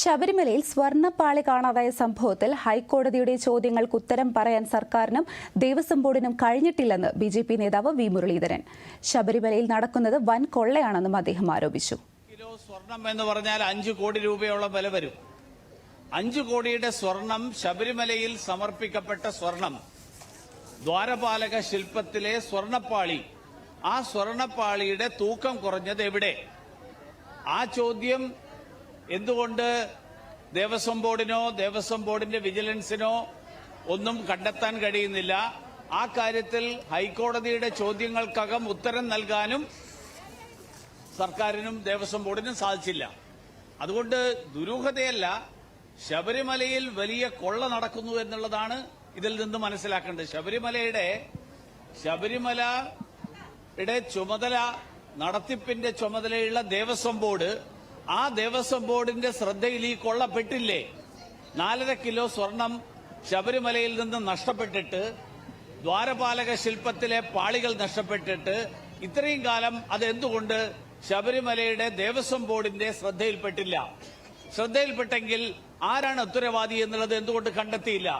ശബരിമലയിൽ സ്വർണപ്പാളി കാണാതായ സംഭവത്തിൽ ഹൈക്കോടതിയുടെ ചോദ്യങ്ങൾക്ക് ഉത്തരം പറയാൻ സർക്കാരിനും ദേവസ്വം ബോർഡിനും കഴിഞ്ഞിട്ടില്ലെന്ന് ബി ജെ പി നേതാവ് വി മുരളീധരൻ. ശബരിമലയിൽ നടക്കുന്നത് വൻ കൊള്ളയാണെന്നും അദ്ദേഹം ആരോപിച്ചു. സ്വർണം എന്ന് പറഞ്ഞാൽ അഞ്ചു കോടി രൂപയോളം വില വരും. അഞ്ചു കോടിയുടെ സ്വർണം ശബരിമലയിൽ സമർപ്പിക്കപ്പെട്ട സ്വർണം. ദ്വാരപാലക ശില്പത്തിലെ സ്വർണപ്പാളി ആ സ്വർണപ്പാളിയുടെ തൂക്കം കുറഞ്ഞത് എവിടെ? ആ ചോദ്യം എന്തുകൊണ്ട് ദേവസ്വം ബോർഡിനോ ദേവസ്വം ബോർഡിന്റെ വിജിലൻസിനോ ഒന്നും കണ്ടെത്താൻ കഴിയുന്നില്ല? ആ കാര്യത്തിൽ ഹൈക്കോടതിയുടെ ചോദ്യങ്ങൾക്കകം ഉത്തരം നൽകാനും സർക്കാരിനും ദേവസ്വം ബോർഡിനും സാധിച്ചില്ല. അതുകൊണ്ട് ദുരൂഹതയല്ല ശബരിമലയിൽ വലിയ കൊള്ള നടക്കുന്നു എന്നുള്ളതാണ് ഇതിൽ നിന്ന് മനസ്സിലാക്കേണ്ടത്. ശബരിമലയുടെ ശബരിമലയുടെ ചുമതല നടത്തിപ്പിന്റെ ചുമതലയുള്ള ദേവസ്വം ബോർഡ് ആ ദേവസ്വം ബോർഡിന്റെ ശ്രദ്ധയിൽ ഈ കൊള്ളപ്പെട്ടില്ലേ? നാലര കിലോ സ്വർണം ശബരിമലയിൽ നിന്ന് നഷ്ടപ്പെട്ടിട്ട് ദ്വാരപാലക ശില്പത്തിലെ പാളികൾ നഷ്ടപ്പെട്ടിട്ട് ഇത്രയും കാലം അതെന്തുകൊണ്ട് ശബരിമലയുടെ ദേവസ്വം ബോർഡിന്റെ ശ്രദ്ധയിൽപ്പെട്ടില്ല? ശ്രദ്ധയിൽപ്പെട്ടെങ്കിൽ ആരാണ് ഉത്തരവാദി എന്നുള്ളത് എന്തുകൊണ്ട് കണ്ടെത്തിയില്ല?